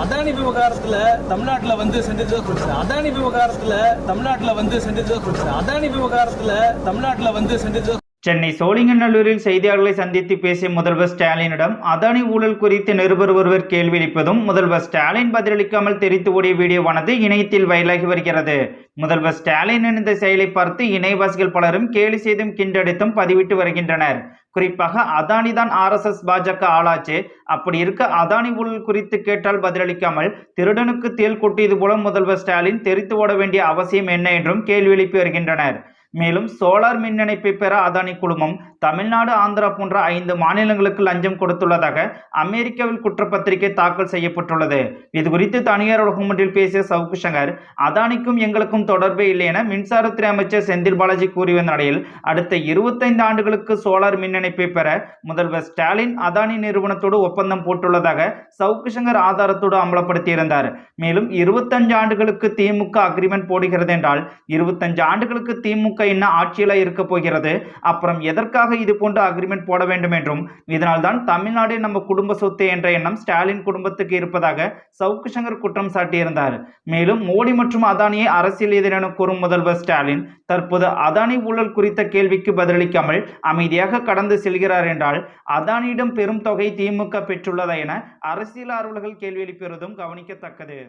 அதானி விவகாரத்துல தமிழ்நாட்டுல வந்து செஞ்சது குறிச்சு அதானி விவகாரத்துல தமிழ்நாட்டுல வந்து செஞ்சது குறிச்சு அதானி விவகாரத்துல தமிழ்நாட்டுல வந்து செஞ்சது சென்னை சோழிங்கநல்லூரில் செய்தியாளர்களை சந்தித்து பேசிய முதல்வர் ஸ்டாலினிடம் அதானி ஊழல் குறித்து நிருபர் ஒருவர் கேள்வி எழுப்பதும் முதல்வர் ஸ்டாலின் பதிலளிக்காமல் தெரித்து ஓடிய வீடியோவானது இணையத்தில் வைரலாகி வருகிறது. முதல்வர் ஸ்டாலினின் இந்த செயலை பார்த்து இணையவாசிகள் பலரும் கேலி செய்தும் கிண்டடித்தும் பதிவிட்டு வருகின்றனர். குறிப்பாக அதானி தான் ஆர்எஸ்எஸ் பாஜக ஆளாச்சு. அப்படி இருக்க அதானி ஊழல் குறித்து கேட்டால் பதிலளிக்காமல் திருடனுக்கு தேல் கொட்டியது போல முதல்வர் ஸ்டாலின் தெரித்து ஓட வேண்டிய அவசியம் என்ன? என்றும் கேள்வி எழுப்பி வருகின்றனர். மேலும் சோலார் மின் இணைப்பை பெற அதானி குழுமம் தமிழ்நாடு ஆந்திரா போன்ற ஐந்து மாநிலங்களுக்கு லஞ்சம் கொடுத்துள்ளதாக அமெரிக்காவில் குற்றப்பத்திரிகை தாக்கல் செய்யப்பட்டுள்ளது. இது குறித்து தனியார் உலகம் ஒன்றில் பேசிய சவுக்கு சங்கர் அதானிக்கும் எங்களுக்கும் தொடர்பே இல்லை என மின்சாரத்துறை அமைச்சர் செந்தில் பாலாஜி கூறி வந்த நிலையில் அடுத்த இருபத்தைந்து ஆண்டுகளுக்கு சோலார் மின் இணைப்பை பெற முதல்வர் ஸ்டாலின் அதானி நிறுவனத்தோடு ஒப்பந்தம் போட்டுள்ளதாக சவுக்கு சங்கர் ஆதாரத்தோடு அமலப்படுத்தியிருந்தார். மேலும் இருபத்தஞ்சு ஆண்டுகளுக்கு திமுக அக்ரிமெண்ட் போடுகிறது என்றால் இருபத்தஞ்சு ஆண்டுகளுக்கு திமுக திமுக என்ன ஆட்சியில இருக்க போகிறது? அப்புறம் எதற்காக இது போன்ற அக்ரிமெண்ட் போட வேண்டும் என்றும்? இதனால் தான் தமிழ்நாடு நம்ம குடும்ப சொத்து என்ற எண்ணம் ஸ்டாலின் குடும்பத்துக்கு இருப்பதாக சவுக்கு சங்கர் குற்றம் சாட்டியிருந்தார். மேலும் மோடி மற்றும் அதானியை அரசியல் எதிரென கூறும் முதல்வர் ஸ்டாலின் தற்போது அதானி ஊழல் குறித்த கேள்விக்கு பதிலளிக்காமல் அமைதியாக கடந்து செல்கிறார் என்றால் அதானியிடம் பெரும் தொகை திமுக பெற்றுள்ளதா என அரசியல் ஆர்வலர்கள் கேள்வி எழுப்பியதும் கவனிக்கத்தக்கது.